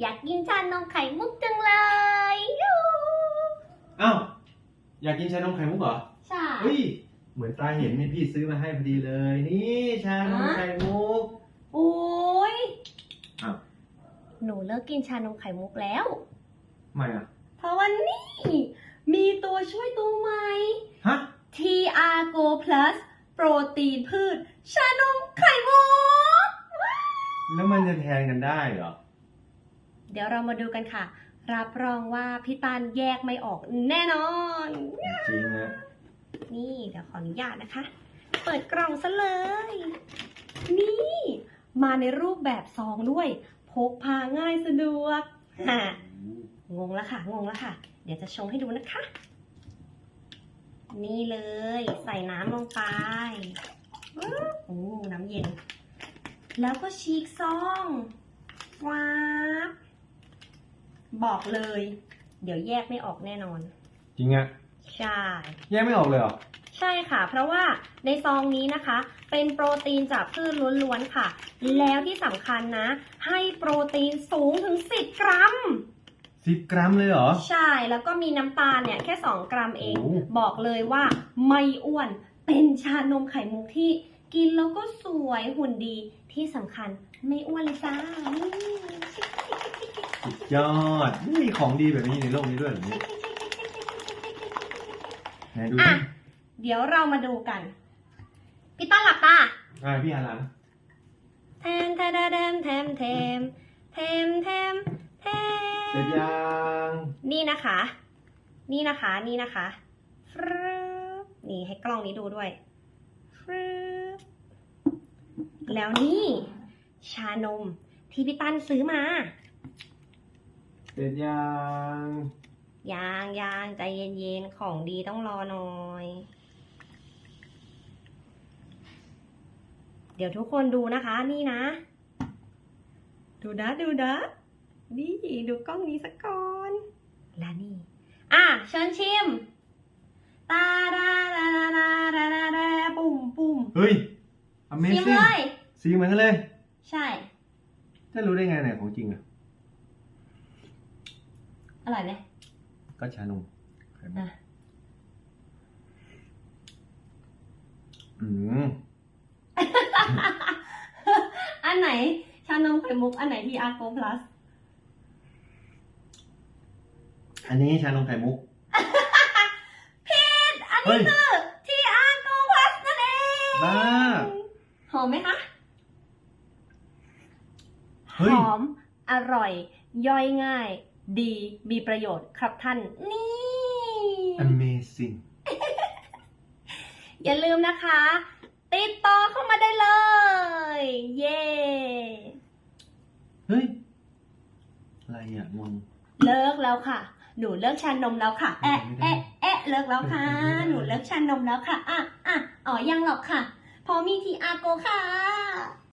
อยากกินชานมไข่มุกจังเลยยูอ้าวอยากกินชานมไข่มุกเหรอใช่เฮ้ยเหมือนตาเห็นนี่พี่ซื้อมาให้พอดีเลย นี่ชานมไข่มุกโอ้ยอ้าวหนูเลิกกินชานมไข่มุกแล้วทำไมอะ เพราะวันนี้มีตัวช่วยตัวใหม่ ฮะ TR Go Plus โปรตีนพืช ชานมไข่มุก แล้วมันจะแทนกันได้เหรอ เดี๋ยวเรามาดูกันค่ะ รับรองว่าพี่ตาลแยกไม่ออกแน่นอน จริงนะนี่เดี๋ยวขออนุญาตนะคะ เปิดกล่องซะเลย นี่ มาในรูปแบบซองด้วย พกพาง่ายสะดวกฮ่างงแล้วค่ะ งงแล้วค่ะ เดี๋ยวจะชงให้ดูนะคะ นี่เลย ใส่น้ำลงไปปึ๊บโอ้น้ำเย็น แล้วก็ฉีกซองว้าบ บอกเลย เดี๋ยวแยกไม่ออกแน่นอน จริงอะใช่ แยกไม่ออกเลยเหรอ ใช่ค่ะ เพราะว่าในซองนี้นะคะ เป็นโปรตีนจากพืชล้วนๆค่ะ แล้วที่สำคัญนะ ให้โปรตีนสูงถึง 10 กรัม สิบกรัมเลยเหรอ ใช่ แล้วก็มีน้ำตาลเนี่ยแค่ 2 กรัมเอง โอ้ บอกเลยว่าไม่อ้วน เป็นชานมไข่มุกที่กินแล้วก็สวยหุ่นดี ที่สำคัญไม่อ้วนเลยจ้านี่ สุดยอดไม่มีของดีแบบนี้ในโลกนี้ด้วยเหรอเนี่ยไหนดูอะ ดิเดี๋ยวเรามาดูกัน พี่ต้นหลับตา อ่าพี่หันหลังแทมแทมแทมแทมแทมแทมแทมแทเสร็จมยังนี่นะคะ นี่นะคะ นี่นะคะฟรึบนี่ให้กล้องนี้ดูด้วยฟรึบแล้วนี่ ชานมที่พี่ตั้นซื้อมา เสร็จยังยางยางใจเย็นๆ ของดีต้องรอหน่อย เดี๋ยวทุกคนดูนะคะนี่นะ ดูนะดูนะนี่ดูกล้องนี้สักก่อน และนี่ อะเชิญชิม ตาดาดาดาดาดาดาดาปุ่มปุ่มเฮ้ย ชิม Amazing เลย สีเหมือนกันเลย ใช่ จะรู้ได้ไงไหนของจริงอะ อร่อยไหมก็ชานมไข่มุกอะอืมอันไหน ชานมไข่มุก อันไหนที่อาโกพลัส อันนี้ชานมไข่มุก ผิด อันเฮ้นี้ย คือที่อาโกพลัสนั่นเองบ้า หอมไหมคะเฮ้ยหอม อร่อย ย่อยง่าย ดี มีประโยชน์ครับท่าน นี่ Amazing อย่าลืมนะคะ ติดต่อเข้ามาได้เลย เย้เฮ้ย อะไรอะงงเลิกแล้วค่ะ หนูเลิกชานมแล้วค่ะ แอะไม่ได้แอะแอะเลิกแล้วค่ะไม่ได้หนูเลิกชานมแล้วค่ะ อะอะอ๋อยังหรอกค่ะ พอมีทีอาโกค่ะ